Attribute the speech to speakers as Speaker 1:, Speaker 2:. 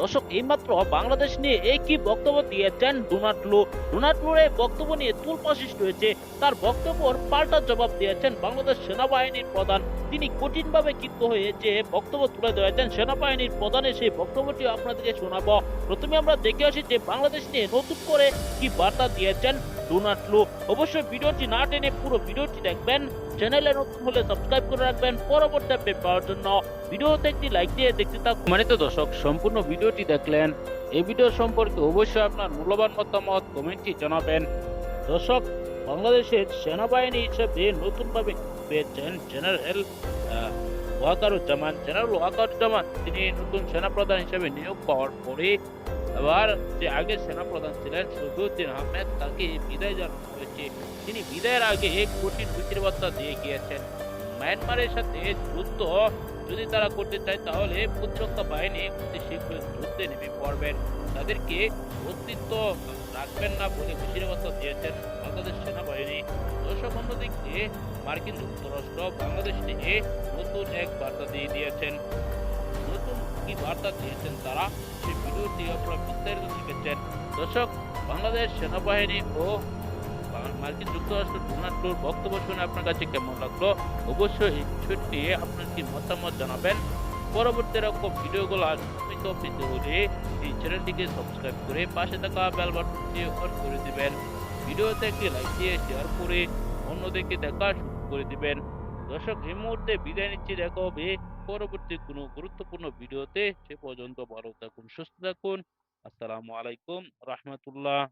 Speaker 1: দর্শক, এইমাত্র বাংলাদেশ নিয়ে কি বক্তব্য দিয়েছেন ডোনাল্ড লু। ডোনাল্ড লুর এই বক্তব্য নিয়ে তুলপা সৃষ্টি হয়েছে তার বক্তব্যর পাল্টা জবাব দিয়েছেন বাংলাদেশ সেনাবাহিনীর প্রধান। তিনি কঠিনভাবে ক্ষিপ্ত হয়ে যে বক্তব্য তুলে ধরেছেন সেনাবাহিনীর প্রধানের সেই বক্তব্যটি আপনাদেরকে শোনাবো। প্রথমে আমরা দেখে আসি যে বাংলাদেশ নিয়ে নতুন করে কি বার্তা দিয়েছেন ডোনাল্ড লু অবশ্যই ভিডিওটি না টেনে পুরো ভিডিওটি দেখবেন। চ্যানেলে নতুন হলে সাবস্ক্রাইব করে রাখবেন। পরবর্তী আপডেট পাওয়ার জন্য ভিডিওতে একটি লাইক দিয়ে দেখতে থাকুন। মানে তো দর্শক, সম্পূর্ণ ভিডিওটি দেখলেন। এই ভিডিও সম্পর্কে অবশ্যই আপনার মূল্যবান মতামত জানাবেন। দর্শক, বাংলাদেশের সেনাবাহিনী হিসেবে নতুনভাবে পেয়েছেন জেনারেল ওয়াকারুজ্জামান। জেনারেল ওয়াকারুজ্জামান, তিনি নতুন সেনাপ্রধান হিসেবে নিয়োগ পাওয়ার পরে এবার যে আগে সেনাপ্রধান ছিলেন সফিউদ্দিন আহমেদ, তাকে বিদায় জানানো হয়েছে। তিনি বিদায়ের আগে কঠিন হুঁশির বার্তা দিয়ে গিয়েছেন। মায়ানমারের সাথে যুদ্ধ, যদি তারা করতে চায় তাহলে প্রতিরক্ষা বাহিনী অতি শীঘ্রই যুদ্ধে নেমে পড়বেন তাদেরকে অস্তিত্ব রাখবেন না বলে হুঁশির বার্তা দিয়েছেন বাংলাদেশ সেনাবাহিনী। দর্শক অন্যদিকে, মার্কিন যুক্তরাষ্ট্র বাংলাদেশ নিয়ে নতুন এক বার্তা দিয়ে দিয়েছেন। নতুন কি বার্তা দিয়েছেন তারা? সেই ভিডিওটি আপনারা বিস্তারিত শিখেছেন। দর্শক, বাংলাদেশ সেনাবাহিনী ও মার্কিন যুক্তরাষ্ট্র ডোনাল্ড ট্রাম্পের বক্তব্য শুনে আপনার কাছে কেমন লাগল? অবশ্যই এই বিষয়টি আপনার কি মতামত জানাবেন? পরবর্তী এরকম ভিডিওগুলো নিয়মিত পেতে হলে এই চ্যানেলটিকে সাবস্ক্রাইব করে পাশে থাকা বেল বাটনটি অন করে দিবেন। ভিডিওতে একটি লাইক দিয়ে শেয়ার করে অন্যদেরকে দেখা শুরু করে দিবেন। দর্শক, এই মুহূর্তে বিদায় নিচ্ছি। দেখা পরবর্তী কোনো গুরুত্বপূর্ণ ভিডিওতে সে পর্যন্ত ভালো থাকুন সুস্থ থাকুন। আসসালামু আলাইকুম রহমতুল্লাহ।